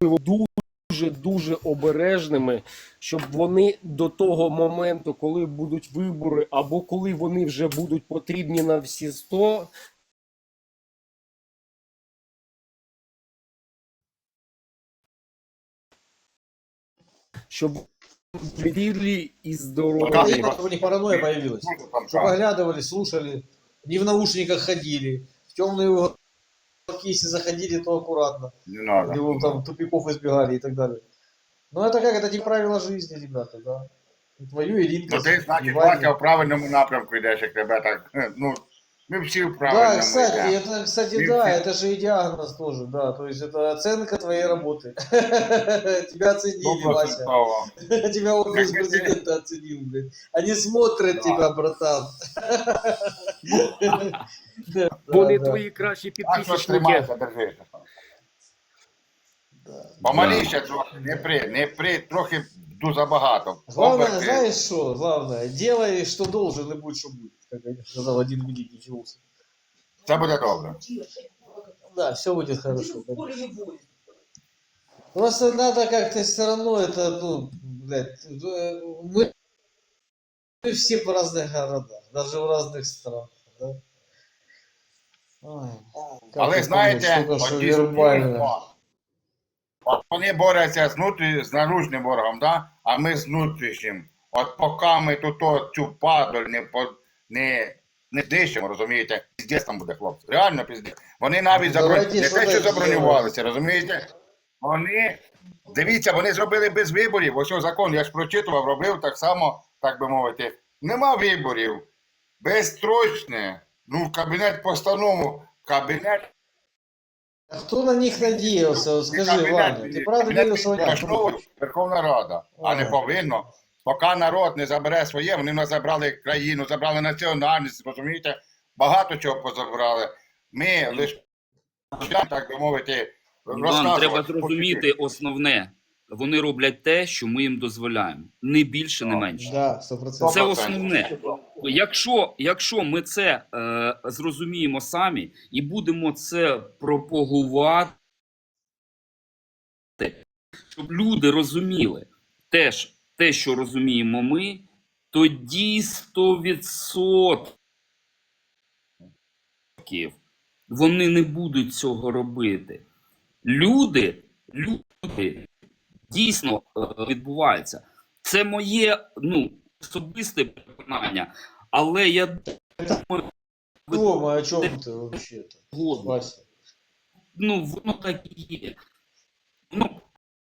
дуже дуже обережними, щоб вони до того моменту, коли будуть вибори, або коли вони вже будуть потрібні на всі 100, щоб вірі і здорові. Да. Понятно, чтобы у них паранойя появилась. Чтобы оглядывали, слушали, не в наушниках ходили, в темные уголки, если заходили, то аккуратно. Не надо. Где вы там тупиков избегали и так далее. Ну это как, это не правила жизни, ребята, да. И Твою Иринку. Ну ти, значить, Ваню. Вася в правильному напрямку йдеш, як тебе так. е, Ну, ми всі в правильному Да, кстати, йдемо. это, кстати, И да, все. это же и диагноз тоже, да, то есть это оценка твоей работы. Тебя оценили, Вася. Стопроцентово. Тебя офис Как это? президента оценил, блядь. Они смотрят Да. тебя, братан. Да, Вони да, твої кращі Так що підписники. тримайся, держи. да. Помаліше трохи, не при, не при, трохи дуже багато. Главное, знаешь что? Главное, делай, что должен, и будь, что будет. Как сказал один великий философ. Це буде добре. Да, все будет хорошо. Просто надо как-то все равно это, ну, блядь, э, мы, мы все в разных городах, даже в разных странах, да? Ой, как Але это было, столько, что вербально. От вони борються з, внутрі, з наружним ворогом, да? а ми з внутрішнім. От поки ми тут цю падаль не, по, не, не знищимо, розумієте, піздець там буде, хлопці. Реально піздець. Вони навіть Ну, заброню... не те, що забронювалися, розумієте? Вони, дивіться, вони зробили без виборів. Ось ось закон, я ж прочитував, робив так само, так би мовити. Нема виборів. Безстрочне. Ну, кабінет постанову, кабінет А кто на них надіявся? Скажи, Ваня, ти правда что Верховна Рада, а не повинно. Поки народ не забере своє, вони нас забрали країну, забрали національність, розумієте? Багато чого позабрали. Ми лише, так би мовити, Іван, треба зрозуміти основне. Вони роблять те, що ми їм дозволяємо. Не більше, не менше. Да. Це основне. Якщо, якщо ми це е, зрозуміємо самі і будемо це пропагувати, щоб люди розуміли теж те, що розуміємо ми, тоді 100% вони не будуть цього робити. Люди, люди дійсно відбувається. Це моє ну, особисте переконання, але я думаю, Дома, о чем ты вообще-то, ну воно так і є.